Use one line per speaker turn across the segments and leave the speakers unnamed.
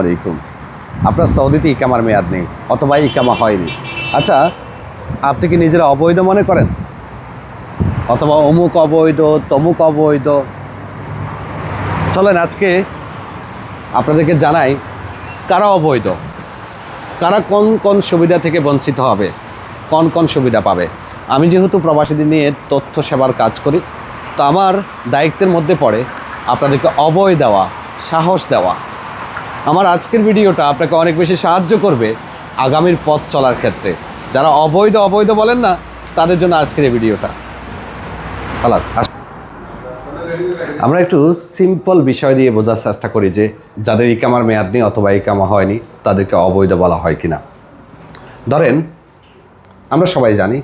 আলাইকুম। আপনার সৌদিতে ইকামার মেয়াদ নেই, অথবা ইকামা হয়নি। আচ্ছা আপনি কি নিজেরা অবৈধ মনে করেন? অথবা অমুক অবৈধ, তমুক অবৈধ? চলেন আজকে আপনাদেরকে জানাই কারা অবৈধ? কারা কোন কোন সুবিধা থেকে বঞ্চিত হবে? কোন কোন সুবিধা পাবে? আমি যেহেতু প্রবাসীদের নিয়ে তথ্য সেবার কাজ করি, তো আমার দায়িত্বের মধ্যে পড়ে আপনাদেরকে অবয় দেওয়া, সাহস দেওয়া। আমার আজকের ভিডিওটা আপনাকে অনেক বেশি সাহায্য করবে আগামীর পথ চলার ক্ষেত্রে। যারা অবৈধ অবৈধ বলেন না, তাদের জন্য আজকের এই ভিডিওটা। আমরা একটু সিম্পল বিষয় দিয়ে বোঝার চেষ্টা করি যে, যাদের ইকামার মেয়াদ নেই অথবা ইকামা হয়নি, তাদেরকে অবৈধ বলা হয় কিনা। ধরেন, আমরা সবাই জানি,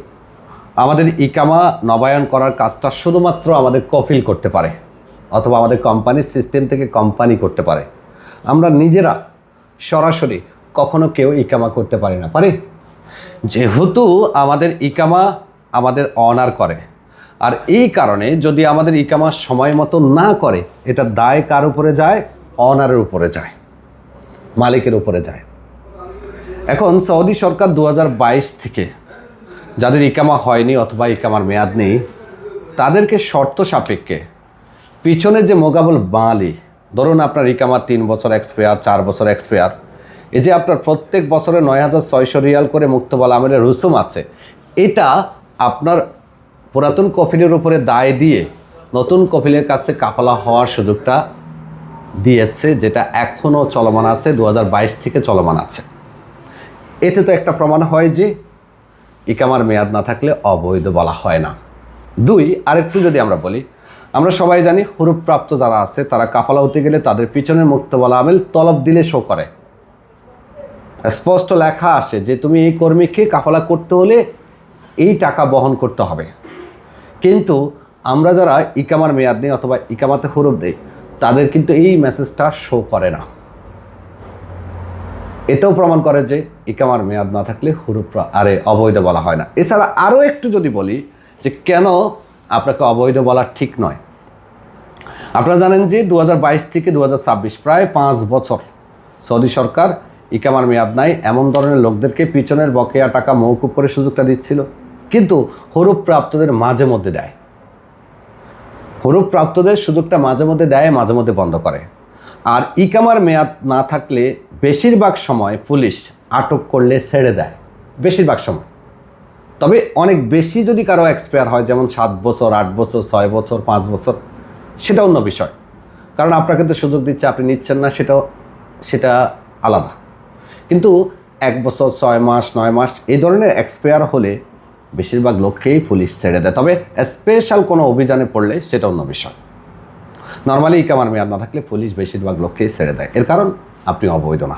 আমাদের ইকামা নবায়ন করার কাজটা শুধুমাত্র আমাদের কফিল করতে পারে, অথবা আমাদের কোম্পানির সিস্টেম থেকে কোম্পানি করতে পারে। আমরা নিজেরা সরাসরি কখনো কেউ ইকামা করতে পারি না। পারি? যেহেতু আমাদের ইকামা আমাদের অনার করে। আর এই কারণে যদি আমাদের ইকামা সময় মতো না করে, এটা দায় কার উপরে যায়? অনারের উপরে যায়। মালিকের উপরে যায়। এখন সৌদি সরকার দু হাজার বাইশ থেকে যাদের ইকামা হয়নি অথবা ইকামার মেয়াদ নেই, তাদেরকে শর্ত সাপেক্ষে পিছনে যে মোকাবল বাঙালি ধরুন আপনার ইকামা তিন বছর এক্সপেয়ার চার বছর এক্সপেয়ার এই যে আপনার প্রত্যেক বছরে নয় হাজার ছয়শো রিয়াল করে মুক্তবল আমের রুসুম আছে, এটা আপনার পুরাতন কফিলের উপরে দায় দিয়ে নতুন কফিলের কাছে কাফালা হওয়ার সুযোগটা দিয়েছে, যেটা এখনও চলমান আছে দু হাজার বাইশ থেকে চলমান আছে। এতে তো একটা প্রমাণ হয় যে ইকামার মেয়াদ না থাকলে অবৈধ বলা হয় না। দুই, আরেকটু যদি আমরা বলি আমরা সবাই জানি হুরুপ্রাপ্ত যারা আছে, তারা কাফালা হতে গেলে তাদের পিছনের মুক্ত বলা আমেল তলব দিলে শো করে। স্পষ্ট লেখা আসে যে তুমি এই কর্মীকে কাফালা করতে হলে এই টাকা বহন করতে হবে। কিন্তু আমরা যারা ইকামার মেয়াদ নেই অথবা ইকামাতে হুরুপ নেই, তাদের কিন্তু এই মেসেজটা শো করে না। এটাও প্রমাণ করে যে ইকামার মেয়াদ না থাকলে হুরুপ আরে অবৈধ বলা হয় না। এছাড়া আরও একটু যদি বলি যে কেন আপনাকে অবৈধ বলা ঠিক নয়। আপনারা জানেন যে দু হাজার বাইশ থেকে দু হাজার ছাব্বিশ প্রায় পাঁচ বছর সৌদি সরকার ইকামার মেয়াদ নাই, এমন ধরনের লোকদেরকে পিছনের বকেয়া টাকা মৌকুব করে সুযোগটা দিচ্ছিল, কিন্তু হরুপ প্রাপ্তদের মাঝে মধ্যে দেয়। হরুপ প্রাপ্তদের সুযোগটা মাঝে মধ্যে দেয়, মাঝে মধ্যে বন্ধ করে। আর ইকামার মেয়াদ না থাকলে বেশিরভাগ সময় পুলিশ আটক করলে ছেড়ে দেয়, বেশিরভাগ সময়। তবে অনেক বেশি যদি কারও এক্সপায়ার হয়, যেমন সাত বছর, আট বছর, ছয় বছর, পাঁচ বছর, সেটা অন্য বিষয়। কারণ আপনাকে তো সুযোগ দিচ্ছে, আপনি নিচ্ছেন না, সেটাও, সেটা আলাদা। কিন্তু এক বছর, ছয় মাস, নয় মাস, এই ধরনের এক্সপায়ার হলে বেশিরভাগ লোককেই পুলিশ ছেড়ে দেয়। তবে স্পেশাল কোনো অভিযানে পড়লে সেটা অন্য বিষয়। নর্মালি ইকামার মেয়াদ না থাকলে পুলিশ বেশিরভাগ লোককেই ছেড়ে দেয়। এর কারণ, আপনি অবৈধ না।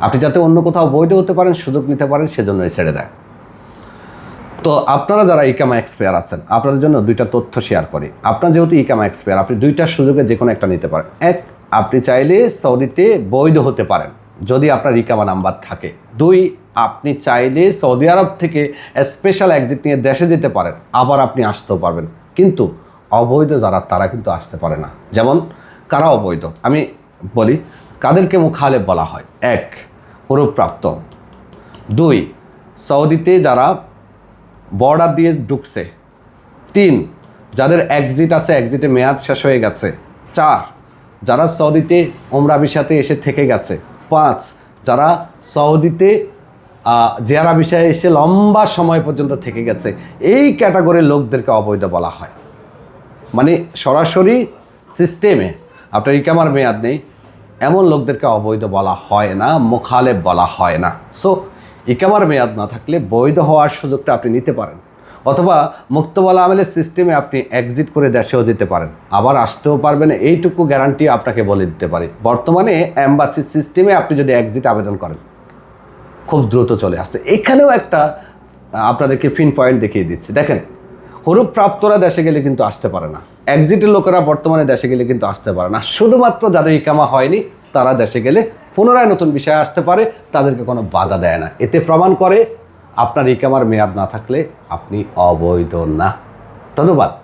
আপনি যাতে অন্য কোথাও বৈধ হতে পারেন, সুযোগ নিতে পারেন, সেজন্যই ছেড়ে দেয়। তো আপনারা যারা ইকামা এক্সপায়ার আছেন, আপনাদের জন্য দুইটা তথ্য শেয়ার করি। আপনার যেহেতু ইকামা এক্সপায়ার, আপনি দুইটা সুযোগে যে কোনো একটা নিতে পারেন। এক, আপনি চাইলে সৌদিতে বৈধ হতে পারেন, যদি আপনার ইকামা নাম্বার থাকে। দুই, আপনি চাইলে সৌদি আরব থেকে স্পেশাল এক্সিট নিয়ে দেশে যেতে পারেন, আবার আপনি আসতেও পারবেন। কিন্তু অবৈধ যারা, তারা কিন্তু আসতে পারে না। যেমন, কারা অবৈধ? আমি বলি, কাদেরকে মুখালেব বলা হয়? এক হরুপ্রাপ্ত দুই, সৌদিতে যারা বর্ডার দিয়ে ঢুকছে। তিন, যাদের এক্সিট আছে এক্সিটে মেয়াদ শেষ হয়ে গেছে। চার, যারা সৌদিতে ওমরা বিষাতে এসে থেকে গেছে। পাঁচ, যারা সৌদিতে জেয়ারা বিষয়ে এসে লম্বা সময় পর্যন্ত থেকে গেছে। এই ক্যাটাগরির লোকদেরকে অবৈধ বলা হয়। মানে সরাসরি সিস্টেমে আপনার ইকামার মেয়াদ নেই, এমন লোকদেরকে অবৈধ বলা হয় না, মোখালেব বলা হয় না। সো ইকামার মেয়াদ না থাকলে বৈধ হওয়ার সুযোগটা আপনি নিতে পারেন। অথবা মুক্তবলা আমেলের সিস্টেমে আপনি এক্সিট করে দেশেও যেতে পারেন। আবার আসতেও পারবেন, এইটুকু গ্যারান্টি আপনাকে বলে দিতে পারি। বর্তমানে অ্যাম্বাসির সিস্টেমে আপনি যদি এক্সিট আবেদন করেন, খুব দ্রুত চলে আসছে। এখানেও একটা আপনাদেরকে ফিন পয়েন্ট দেখিয়ে দিচ্ছি। দেখেন হরুপ প্রাপ্তরা দেশে গেলে কিন্তু আসতে পারে না। এক্সিটের লোকেরা বর্তমানে দেশে গেলে কিন্তু আসতে পারে না। শুধুমাত্র যাদের ইকামা হয়নি তারা দেশে গেলে পুনরায় নতুন বিষয়ে আসতে পারে, তাদেরকে কোনো বাধা দেয় না। এতে প্রমাণ করে আপনার ইকামার মেয়াদ না থাকলে আপনি অবৈধ না। ধন্যবাদ।